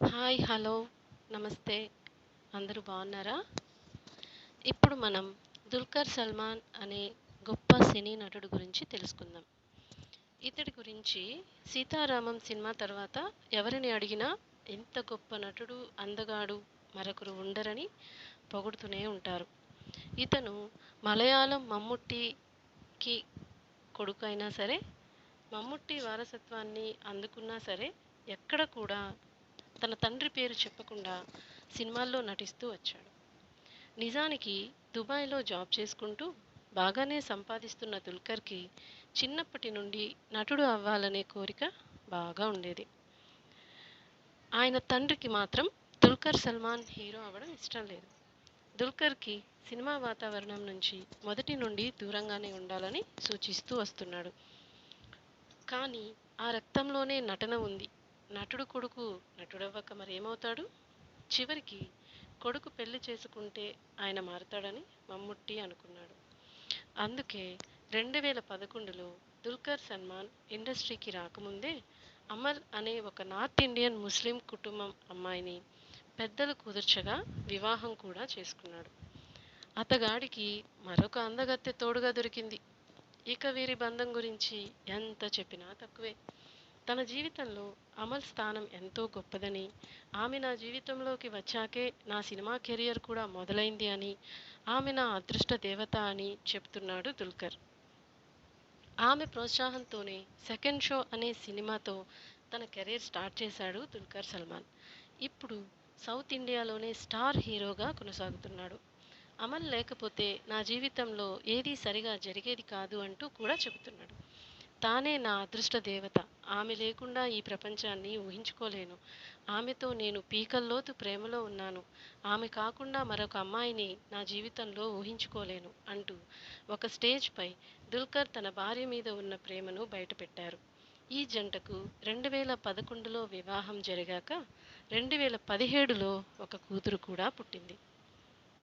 Hi hello నమస్తే. అందరూ బాగున్నారా? ఇప్పుడు మనం దుల్కర్ సల్మాన్ అనే గొప్ప సినీ నటుడు గురించి తెలుసుకుందాం. ఇతడి గురించి సీతారామం సినిమా తర్వాత ఎవరిని అడిగినా ఎంత గొప్ప నటుడు అందగాడు మరొకరు ఉండరని పొగుడుతూనే ఉంటారు. ఇతను మలయాళం మమ్ముట్టికి కొడుకు అయినా సరే మమ్ముట్టి వారసత్వాన్ని అందుకున్నా సరే ఎక్కడ కూడా తన తండ్రి పేరు చెప్పకుండా సినిమాల్లో నటిస్తూ వచ్చాడు. నిజానికి దుబాయ్లో జాబ్ చేసుకుంటూ బాగానే సంపాదిస్తున్న దుల్కర్కి చిన్నప్పటి నుండి నటుడు అవ్వాలనే కోరిక బాగా ఉండేది. ఆయన తండ్రికి మాత్రం దుల్కర్ సల్మాన్ హీరో అవ్వడం ఇష్టం లేదు. దుల్కర్కి సినిమా వాతావరణం నుంచి మొదటి నుండి దూరంగానే ఉండాలని సూచిస్తూ వస్తున్నాడు. కానీ ఆ రక్తంలోనే నటన ఉంది. నటుడు కొడుకు నటుడవ్వక మరేమవుతాడు చివరికి కొడుకు పెళ్ళి చేసుకుంటే ఆయన మారతాడని మమ్ముట్టి అనుకున్నాడు. అందుకే రెండు వేల పదకొండులో దుల్కర్ సల్మాన్ ఇండస్ట్రీకి రాకముందే అమల్ అనే ఒక నార్త్ ఇండియన్ ముస్లిం కుటుంబం అమ్మాయిని పెద్దలు కుదుర్చగా వివాహం కూడా చేసుకున్నాడు. అతగాడికి మరొక అందగత్తె తోడుగా దొరికింది. ఇక వీరి బంధం గురించి ఎంత చెప్పినా తక్కువే. తన జీవితంలో అమల్ స్థానం ఎంతో గొప్పదని ఆమె నా జీవితంలోకి వచ్చాకే నా సినిమా కెరియర్ కూడా మొదలైంది అని ఆమె నా అదృష్ట దేవత అని చెప్తున్నాడు దుల్కర్. ఆమె ప్రోత్సాహంతోనే సెకండ్ షో అనే సినిమాతో తన కెరీర్ స్టార్ట్ చేశాడు దుల్కర్ సల్మాన్. ఇప్పుడు సౌత్ ఇండియాలోనే స్టార్ హీరోగా కొనసాగుతున్నాడు. అమల్ లేకపోతే నా జీవితంలో ఏదీ సరిగా జరిగేది కాదు అంటూ కూడా చెబుతున్నాడు. తానే నా అదృష్ట దేవత ఆమె లేకుండా ఈ ప్రపంచాన్ని ఊహించుకోలేను. ఆమెతో నేను పీకల్లోతు ప్రేమలో ఉన్నాను. ఆమె కాకుండా మరొక అమ్మాయిని నా జీవితంలో ఊహించుకోలేను అంటూ ఒక స్టేజ్పై దుల్కర్ తన భార్య మీద ఉన్న ప్రేమను బయటపెట్టారు. ఈ జంటకు రెండు వేల పదకొండులో వివాహం జరిగాక రెండు వేల పదిహేడులో ఒక కూతురు కూడా పుట్టింది.